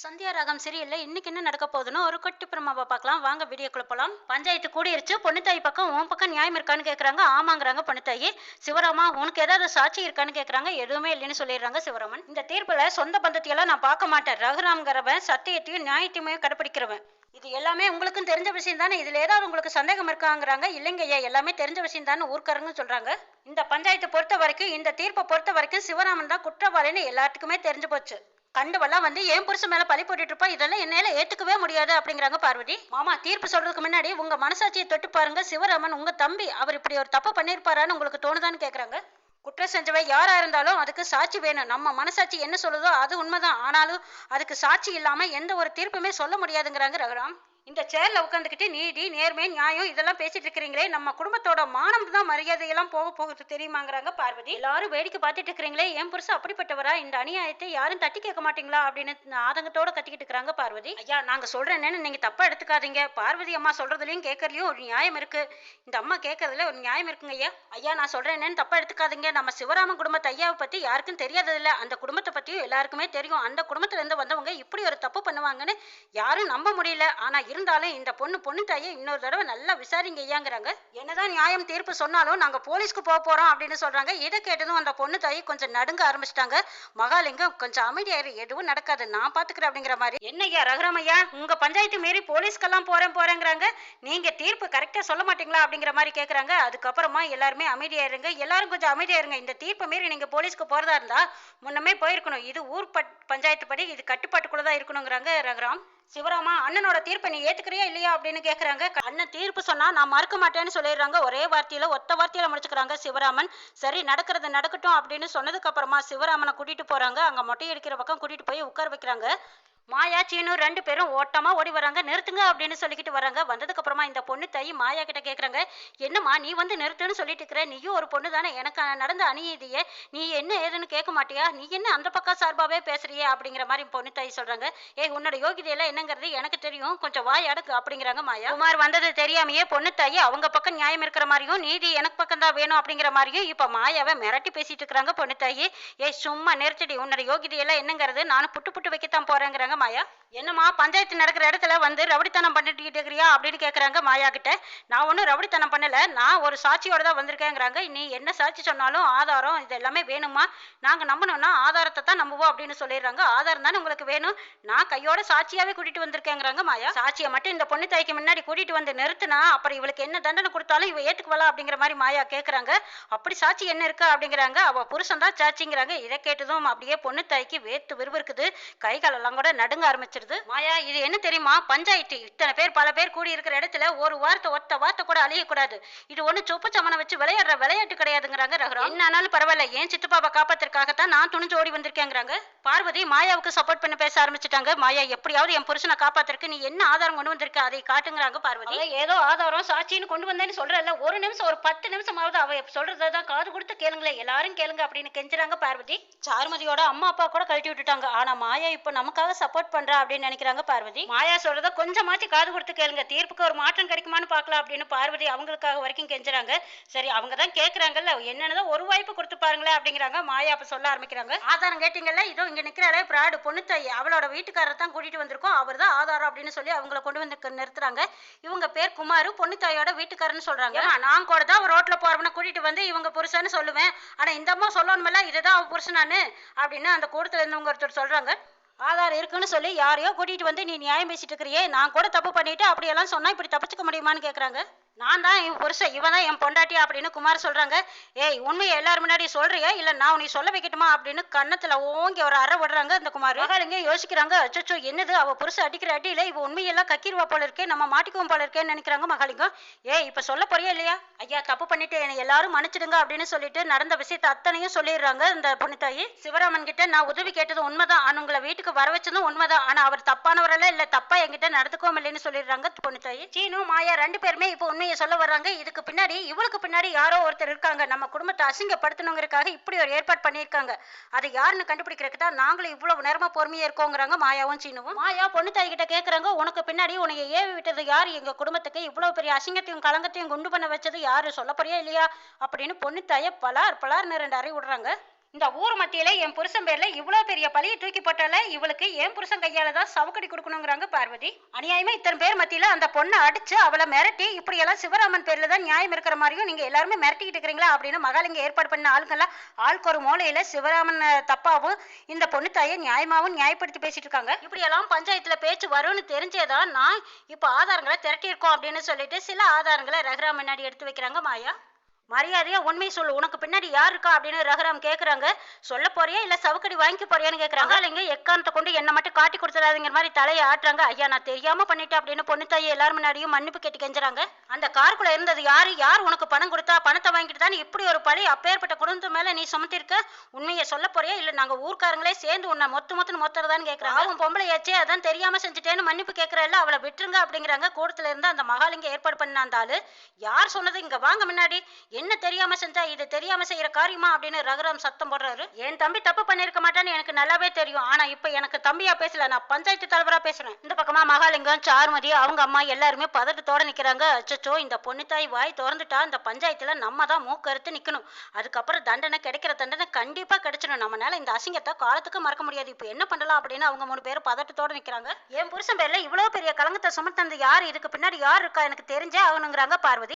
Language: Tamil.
சந்தியா ராகம் சரியில்லை இன்னைக்கு என்ன நடக்க போகுதுன்னு ஒரு குட்டி பிரமாவை பார்க்கலாம். வாங்க வீடியோக்குள்ள போலாம். பஞ்சாயத்து கூடிருச்சு. பொண்ணுத்தாய் பக்கம் உன் பக்கம் நியாயம் இருக்கான்னு கேட்குறாங்க ஆமாங்கிறாங்க பொண்ணுத்தாயி சிவராமா உனக்கு ஏதாவது சாட்சி இருக்கான்னு கேட்குறாங்க எதுவுமே இல்லைன்னு சொல்லிடுறாங்க சிவராமன். இந்த தீர்ப்புல சொந்த பந்தத்தையெல்லாம் நான் பார்க்க மாட்டேன். ரகுராம்ங்கிறவன் சத்தியத்தையும் நியாயத்தையுமே கடைப்பிடிக்கிறவன். இது எல்லாமே உங்களுக்கும் தெரிஞ்ச விஷயம் தானே? இதுல ஏதாவது உங்களுக்கு சந்தேகம் இருக்காங்கிறாங்க? இல்லைங்க ஐயா எல்லாமே தெரிஞ்ச விஷயம் தானே? ஊர்க்காரங்க சொல்றாங்க. இந்த பஞ்சாயத்தை பொறுத்த வரைக்கும் இந்த தீர்ப்பை பொறுத்த வரைக்கும் சிவராமன் தான் குற்றவாளின்னு எல்லாத்துக்குமே தெரிஞ்சு போச்சு. கண்டுவெல்லாம் வந்து ஏன் புருஷன் மேல பழி போட்டுட்டு இருப்பா இதெல்லாம் என்னால ஏத்துக்கவே முடியாது அப்படிங்கிறாங்க பார்வதி. மாமா தீர்ப்பு சொல்றதுக்கு முன்னாடி உங்க மனசாட்சியை தொட்டு பாருங்க. சிவராமன் உங்க தம்பி அவர் இப்படி ஒரு தப்பு பண்ணிருப்பாரான்னு உங்களுக்கு தோணுதான்னு கேக்குறாங்க. குற்றம் செஞ்சவ யாரா இருந்தாலும் அதுக்கு சாட்சி வேணும். நம்ம மனசாட்சி என்ன சொல்லுதோ அது உண்மைதான். ஆனாலும் அதுக்கு சாட்சி இல்லாம எந்த ஒரு தீர்ப்புமே சொல்ல முடியாதுங்கிறாங்க ரகுராம். இந்த சேர்ல உட்காந்துக்கிட்டு நீதி நேர்மை நியாயம் இதெல்லாம் பேசிட்டு இருக்கிறீங்களே நம்ம குடும்பத்தோட மானம் தான் மரியாதையெல்லாம் போக போகுது தெரியுமாங்கிறாங்க பார்வதி. எல்லாரும் வேடிக்கை பார்த்துட்டு இருக்கிறீங்களே என் புருஷன் அப்படிப்பட்டவரா? இந்த அநியாயத்தை யாரும் தட்டி கேட்க மாட்டீங்களா? அப்படின்னு ஆதங்கத்தோட கத்திக்கிட்டு இருக்கிறாங்க பார்வதி. ஐயா நாங்க சொல்றேன்னு நீங்க தப்பா எடுத்துக்காதீங்க. பார்வதி அம்மா சொல்றதுலயும் கேட்கறதுலயும் ஒரு நியாயம் இருக்கு. இந்த அம்மா கேட்கறதுல ஒரு நியாயம் இருக்குங்க ஐயா. ஐயா நான் சொல்றேன்னு தப்பா எடுத்துக்காதீங்க. நம்ம சிவராம குடும்பத்தை ஐயாவை பத்தி யாருக்கும் தெரியாததில்ல. அந்த குடும்பத்தை பத்தியும் எல்லாருக்குமே தெரியும். அந்த குடும்பத்துல இருந்து வந்தவங்க இப்படி ஒரு தப்பு பண்ணுவாங்கன்னு யாரும் நம்ப முடியல. ஆனா இருந்தாலும் இந்த பொண்ணு பொண்ணு தாயை இன்னொரு தடவை நல்லா விசாரிங்க ஐயாங்கிறாங்க. என்னதான் நியாயம் தீர்ப்பு சொன்னாலும் நாங்க போலீஸ்க்கு போக போறோம் அப்படின்னு சொல்றாங்க. இதை கேட்டதும் அந்த பொண்ணு தாயை கொஞ்சம் நடுங்க ஆரம்பிச்சிட்டாங்க. மகாலிங்கம் கொஞ்சம் அமைதியாயிரு எதுவும் நடக்காது. நான் பாத்துக்கிறேன் அப்படிங்கிற மாதிரி. என்ன ஐயா ரகுராம் ஐயா உங்க பஞ்சாயத்து மீறி போலீஸ்க்கெல்லாம் போறேன் போறேங்கிறாங்க. நீங்க தீர்ப்பு கரெக்டா சொல்ல மாட்டீங்களா? அப்படிங்கிற மாதிரி கேக்குறாங்க. அதுக்கப்புறமா எல்லாருமே அமைதியாயிருங்க எல்லாரும் கொஞ்சம் அமைதியாயிருங்க இந்த தீர்ப்பை மீறி நீங்க போலீஸ்க்கு போறதா இருந்தா முன்னமே போயிருக்கணும். இது ஊர் பட் பஞ்சாயத்து படி இது கட்டுப்பாட்டுக்குள்ளதான் இருக்கணுங்கிறாங்க ரகுராம். சிவராமா அண்ணனோட தீர்ப்பை நீ ஏத்துக்கிறியா இல்லையா அப்படின்னு கேக்குறாங்க. அண்ணன் தீர்ப்பு சொன்னா நான் மறுக்க மாட்டேன்னு சொல்லிடுறாங்க. ஒரே வார்த்தையில ஒத்த வார்த்தையில முடிச்சுக்கிறாங்க சிவராமன். சரி நடக்கிறது நடக்கட்டும் அப்படின்னு சொன்னதுக்கு அப்புறமா சிவராமனை கூட்டிட்டு போறாங்க. அங்க மொட்டை அடிக்கிற பக்கம் கூட்டிட்டு போய் உட்கார வைக்கிறாங்க. மாயா சீனு ரெண்டு பேரும் ஓட்டமா ஓடி வராங்க. நிறுத்துங்க அப்படின்னு சொல்லிக்கிட்டு வராங்க. வந்ததுக்கு அப்புறமா இந்த பொண்ணு தை மாயா கிட்ட கேக்குறாங்க. என்னம்மா நீ வந்து நிறுத்துன்னு சொல்லிட்டு இருக்கிற? நீயும் ஒரு பொண்ணு தானே. எனக்கு நடந்த அநீதியே நீ என்ன ஏதுன்னு கேட்க மாட்டியா? நீ என்ன அந்த பக்கம் சார்பாவே பேசுறியே அப்படிங்கிற மாதிரி பொண்ணு தை சொல்றாங்க. ஏய் உன்னோட யோகிதையெல்லாம் என்னங்கிறது எனக்கு தெரியும். கொஞ்சம் வாய் அடக்கு அப்படிங்கிறாங்க மாயா. குமார் வந்தது தெரியாமையே பொண்ணு தாயி அவங்க பக்கம் நியாயம் இருக்கிற மாதிரியும் நீதி எனக்கு பக்கம் தான் வேணும் அப்படிங்கிற மாதிரியும் இப்ப மாயாவை மிரட்டி பேசிட்டு இருக்கிறாங்க பொண்ணு தாயி. ஏய் சும்மா நிறுத்தடி. உன்னோட யோகிதையெல்லாம் என்னங்கிறது நானும் புட்டு புட்டு வைக்கத்தான் போறேங்கிறாங்க மாயா என்னம்மா பஞ்சாயத்து நடக்கிற இடத்துல வந்து ரவுடித்தனம் பண்ணிட்டு இருக்கிறியா அப்படின்னு கேட்குறாங்க மாயா கிட்ட. நான் ஒன்றும் ரவுடித்தனம் பண்ணல நான் ஒரு சாட்சியோட தான் வந்திருக்கேங்கிறாங்க. நீ என்ன சாட்சி சொன்னாலும் ஆதாரம் இது எல்லாமே வேணுமா நாங்க நம்பணும்னா ஆதாரத்தை தான் நம்புவோம் அப்படின்னு சொல்லிடுறாங்க. ஆதாரம் தானே உங்களுக்கு வேணும். நான் கையோட சாட்சியாவே கூட்டிட்டு வந்திருக்கேங்கிறாங்க மாயா. சாட்சியை மட்டும் இந்த பொண்ணு தாய்க்கு முன்னாடி கூட்டிட்டு வந்து நிறுத்தினா அப்புறம் இவளுக்கு என்ன தண்டனை கொடுத்தாலும் இவ ஏத்துக்குவலா அப்படிங்கிற மாதிரி மாயா கேக்குறாங்க. அப்படி சாட்சி என்ன இருக்கு அப்படிங்கிறாங்க. அவ புருஷன் தான் சாட்சிங்கிறாங்க. இதை கேட்டதும் அப்படியே பொண்ணு தாய்க்கு வேத்து விறுவிறுக்குது. கை காலெல்லாம் கூட நடுங்க ஆரம்பிச்சிருது. மாயா இது என்ன தெரியுமா? பஞ்சாயத்து. இத்தனை பேர் பல பேர் கூடி இருக்கிற இடத்துல ஒரு வார்த்தை ஒத்த வார்த்தை கூட அழியக்கூடாது. இது ஒண்ணு சொப்பு சமனை வச்சு விளையாடுற விளையாட்டு கிடையாதுங்கிறாங்க ரகுராம். என்ன ஆனாலும் பரவாயில்ல. ஏன் சித்தப்பாவை காப்பாத்துறதுக்காகத்தான் நான் துணிஞ்சு ஓடி வந்திருக்கேங்கிறாங்க? பார்வதி மாயாவுக்கு சப்போர்ட் பண்ண பேச ஆரம்பிச்சிட்டாங்க. மாயா எப்படியாவது என் புருஷனை காப்பாத்துறதுக்கு நீ என்ன ஆதாரம் கொண்டு வந்திருக்க? அதை காட்டுங்கிறாங்க பார்வதி. ஏதோ ஆதாரம் சாட்சின்னு கொண்டு வந்தேன்னு சொல்றல ஒரு நிமிஷம் ஒரு பத்து நிமிஷமாவது அவ சொல்றதான் காது கொடுத்து கேளுங்களேன் எல்லாரும் கேளுங்க அப்படின்னு கெஞ்சுறாங்க பார்வதி. சாருமதியோட அம்மா அப்பா கூட கழட்டி விட்டுட்டாங்க. ஆனா மாயா இப்ப நமக்காக சப்போர்ட் பண்றா அப்படின்னு நினைக்கிறாங்க பார்வதி. மாயா சொல்றத கொஞ்சமாச்சு காது கொடுத்து கேளுங்க. தீர்ப்புக்கு ஒரு மாற்றம் கிடைக்குமான்னு பார்க்கலாம் அப்படின்னு பார்வதி அவங்களுக்காக வரைக்கும் கெஞ்சுறாங்க. சரி அவங்க தான் கேக்குறாங்கல்ல. என்னன்னு ஒரு வாய்ப்பு கொடுத்து பாருங்களேன் அப்படிங்கிறாங்க. மாயா அப்ப சொல்ல ஆரம்பிக்கிறாங்க. ஆதாரம் கேட்டீங்கல்ல? இதோ இங்கே நிக்கிறாரே பிராடு பொண்ணுத்தாயி அவளோட வீட்டுக்காரர் தான் கூட்டிகிட்டு வந்திருக்கோம். அவர் தான் ஆதாரம் அப்படின்னு சொல்லி அவங்கள கொண்டு வந்து நிறுத்துறாங்க. இவங்க பேர் குமாரு பொண்ணுத்தாயோட வீட்டுக்காரன்னு சொல்கிறாங்க நான் கூட தான் ரோட்டில் போறவன கூட்டிகிட்டு வந்து இவங்க புருஷன்னு சொல்லுவேன். ஆனால் இந்த அம்மா சொல்லணுமில்ல இதுதான் அவன் புருஷனானு அப்படின்னு அந்த கூடத்தில் இருந்தவங்க ஒருத்தர் சொல்கிறாங்க ஆதாரம் இருக்குன்னு சொல்லி யாரையோ கூட்டிகிட்டு வந்து நீ நியாயம் பேசிட்டு இருக்கிறியே நான் கூட தப்பு பண்ணிட்டு அப்படியெல்லாம் சொன்னால் இப்படி தப்பிச்சுக்க முடியுமான்னு கேட்குறாங்க நான் தான் இவன் புருஷன் இவன் தான் என் பொண்டாட்டி அப்படின்னு குமார் சொல்கிறாங்க ஏய் உண்மையை எல்லாரும் முன்னாடி சொல்கிறியா இல்லை நான் உன்னை சொல்ல வைக்கட்டுமா? அப்படின்னு கன்னத்தில் ஓங்கி ஒரு அறை விடுறாங்க இந்த குமார். மகாலிங்க யோசிக்கிறாங்க அச்சோ என்னது? அவள் புருஷன் அடிக்கிற அடியில இவ உண்மையெல்லாம் கக்கிருவா போல இருக்கே நம்ம மாட்டிக்குவோம் போல இருக்கேன்னு நினைக்கிறாங்க மகாலிங்கம். ஏய் இப்போ சொல்ல போறியா இல்லையா? ஐயா தப்பு பண்ணிட்டு என்னை எல்லாரும் மன்னிச்சிடுங்க அப்படின்னு சொல்லிட்டு நடந்த விஷயத்தை அத்தனையும் சொல்லிடுறாங்க இந்த பொண்ணுத்தாயி சிவராமன் கிட்ட நான் உதவி கேட்டது உண்மைதான். ஆனால் உங்களை வீட்டுக்கு வர வச்சதும் உண்மைதான். ஆனால் அவர் தப்பானவரெல்லாம் இல்லை தப்பா என்கிட்ட நடந்துக்கவும் இல்லைன்னு சொல்லிடுறாங்க பொண்ணுத்தாயி சீனு மாயா ரெண்டு பேருமே இப்போ உண்மை உண்மையை சொல்ல வர்றாங்க இதுக்கு பின்னாடி இவளுக்கு பின்னாடி யாரோ ஒருத்தர் இருக்காங்க. நம்ம குடும்பத்தை அசிங்கப்படுத்தணுங்கிறதுக்காக இப்படி ஒரு ஏற்பாடு பண்ணியிருக்காங்க. அதை யாருன்னு கண்டுபிடிக்கிறதுக்கு தான் நாங்களும் இவ்வளவு நேரமா பொறுமையா இருக்கோங்கிறாங்க மாயாவும் சீனுவும். மாயா பொண்ணு தாய் கிட்ட கேக்குறாங்க உனக்கு பின்னாடி உன்னை ஏவி விட்டது யார்? எங்க குடும்பத்துக்கு இவ்வளவு பெரிய அசிங்கத்தையும் கலங்கத்தையும் குண்டு பண்ண வச்சது யாரு? சொல்ல போறியா இல்லையா? அப்படின்னு பொண்ணு தாய பலார் பலார்னு ரெண்டு அறை விடுறாங்க இந்த ஊர் மத்தியில என் புருஷன் பேர்ல இவ்வளவு பெரிய பழியை தூக்கி போட்டால இவளுக்கு என் புருஷன் கையால தான் சவுக்கடி கொடுக்கணுங்கிறாங்க பார்வதி. அநியாயமா இத்தனை பேர் மத்தியில அந்த பொண்ணை அடிச்சு அவளை மிரட்டி இப்படி எல்லாம் சிவராமன் பேர்ல தான் நியாயம் இருக்கிற மாதிரியும் நீங்க எல்லாருமே மிரட்டிக்கிட்டு இருக்கிறீங்களா அப்படின்னு மகாலிங்க ஏற்பாடு பண்ண ஆளுங்கெல்லாம் ஆளுக்கு ஒரு மூலையில சிவராமன் தப்பாவும் இந்த பொண்ணு தாயை நியாயமாவும் நியாயப்படுத்தி பேசிட்டு இருக்காங்க. இப்படி எல்லாம் பஞ்சாயத்துல பேச்சு வரும்னு தெரிஞ்சேதான் நான் இப்ப ஆதாரங்களை திரட்டி இருக்கோம் அப்படின்னு சொல்லிட்டு சில ஆதாரங்களை ரகுராம் முன்னாடி எடுத்து வைக்கிறாங்க மாயா. மரியாதையா உண்மை சொல்லு. உனக்கு பின்னாடி யார் இருக்கா அப்படின்னு ரகுராம் கேக்குறாங்க. சொல்ல போறியா? இல்ல சவுக்கடி வாங்கிக்க போறியான்னு கேக்குறாங்க. இல்லைங்க எக்காரணத்தை கொண்டு என்ன மட்டும் காட்டி கொடுத்துடாதீங்கிற மாதிரி தலையை ஆட்டுறாங்க. ஐயா நான் தெரியாம பண்ணிட்டேன் அப்படின்னு பொண்ணு தாய் எல்லாரும் முன்னாடியும் மன்னிப்பு கேட்டு கெஞ்சுறாங்க. அந்த காருக்குள்ள இருந்தது யாரு? யார் உனக்கு பணம் கொடுத்தா? பணத்தை வாங்கிட்டு தான் இப்படி ஒரு பழி அப்பேற்பட்ட குடும்பத்து மேல நீ சுமத்திருக்க உண்மையை சொல்ல போறியா? இல்ல நாங்க ஊர்க்காரங்களே சேர்ந்து உன்னை மொத்த மொத்தம் மொத்தறதான்னு கேக்குறாங்க. அவன் பொம்பளையாச்சே அதான் தெரியாம செஞ்சுட்டேன்னு மன்னிப்பு கேக்குறல்ல அவளை விட்டுருங்க அப்படிங்கிறாங்க. கூடத்துல இருந்து அந்த மகாலிங்க ஏற்பாடு பண்ண அந்த ஆளு. யார் சொன்னது? இங்க வாங்க முன்னாடி. என்ன தெரியாம செஞ்சா இது தெரியாம செய்யற காரியமா அப்படின்னு ரகுராம் சத்தம் போடுறாரு. என் தம்பி தப்பு பண்ணிருக்க மாட்டான்னு எனக்கு நல்லாவே தெரியும். ஆனா இப்ப எனக்கு தம்பியா பேசல. நான் பஞ்சாயத்து தலைவரா பேசுறேன். இந்த பக்கமா மகாலிங்கம் சாருமதி அவங்க அம்மா எல்லாருமே பதட்டத்தோட நிக்கிறாங்க. அச்சச்சோ இந்த பொண்ணு தாய் வாய் திறந்துட்டா இந்த பஞ்சாயத்துல நம்ம தான் மூக்கறுத்து நிக்கணும். அதுக்கப்புறம் தண்டனை கிடைக்கிற தண்டனை கண்டிப்பா கிடைச்சிடும் நம்மனால இந்த அசிங்கத்தை காலத்துக்கு மறக்க முடியாது. இப்போ என்ன பண்ணலாம்? அப்படின்னு அவங்க மூணு பேரும் பதட்டத்தோட நிக்கிறாங்க. என் புருஷன் பேர்ல இவ்வளவு பெரிய கலங்கத்தை சுமத்தந்து யார்? இதுக்கு பின்னாடி யார் இருக்கா? எனக்கு தெரிஞ்சே ஆகணுங்கிறாங்க பார்வதி.